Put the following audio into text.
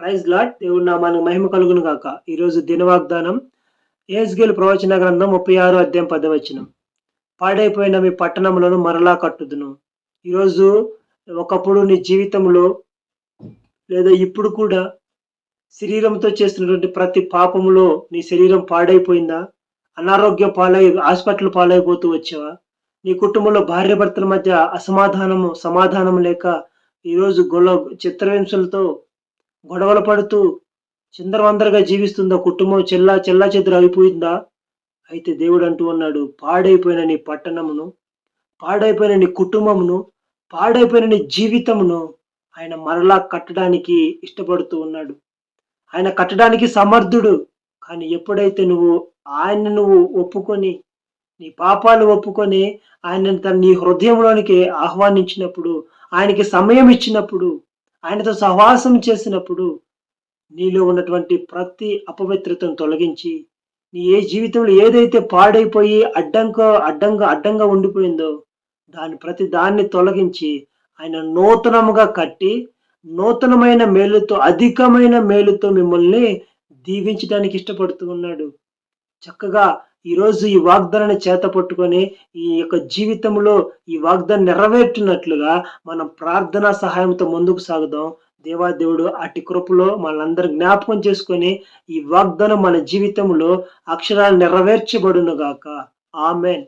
Praise lot దేవుడు నామానికి మహిమ కలుగును గాక. ఈరోజు దినవాగ్దానం ఏజ్గేల్ ప్రవచన గ్రంథం ముప్పై ఆరు అధ్యాయం పదవచనం. పాడైపోయిన మీ పట్టణములను మరలా కట్టుదును. ఈరోజు ఒకప్పుడు నీ జీవితంలో లేదా ఇప్పుడు కూడా శరీరంతో చేస్తున్నటువంటి ప్రతి పాపములో నీ శరీరం పాడైపోయిందా? అనారోగ్యం పాలై హాస్పిటల్ పాలైపోతూ వచ్చావా? నీ కుటుంబంలో భార్య భర్తల మధ్య అసమాధానము సమాధానం లేక ఈరోజు గొల్ల చిత్రహింసలతో గొడవలు పడుతూ చిందరవందరగా జీవిస్తుందా కుటుంబం చెల్లా చెల్లా చెదురు అయిపోయిందా? అయితే దేవుడు అంటూ ఉన్నాడు పాడైపోయిన నీ పట్టణమును పాడైపోయిన నీ కుటుంబమును పాడైపోయిన నీ జీవితమును ఆయన మరలా కట్టడానికి ఇష్టపడుతూ ఉన్నాడు. ఆయన కట్టడానికి సమర్థుడు కానీ ఎప్పుడైతే నువ్వు ఆయన నువ్వు ఒప్పుకొని నీ పాపాలు ఒప్పుకొని ఆయన తన నీ హృదయంలోనికి ఆహ్వానించినప్పుడు ఆయనకి సమయం ఇచ్చినప్పుడు ఆయనతో సహవాసం చేసినప్పుడు నీలో ఉన్నటువంటి ప్రతి అపవిత్రతను తొలగించి నీ ఏ జీవితంలో ఏదైతే పాడైపోయి అడ్డంక అడ్డంగా అడ్డంగా ఉండిపోయిందో దాని ప్రతి దాన్ని తొలగించి ఆయన నూతనముగా కట్టి నూతనమైన మేలుతో అధికమైన మేలుతో మిమ్మల్ని దీవించడానికి ఇష్టపడుతూ ఉన్నాడు. చక్కగా ఈరోజు ఈ వాగ్దానాన్ని చేత పట్టుకొని ఈ యొక్క జీవితంలో ఈ వాగ్దానం నెరవేర్చినట్లుగా మనం ప్రార్థనా సహాయంతో ముందుకు సాగుదాం. దేవాదేవుడు అటు కృపలో మనందరూ జ్ఞాపకం చేసుకొని ఈ వాగ్దానం మన జీవితంలో అక్షరాలు నెరవేర్చబడును గాక. ఆమెన్.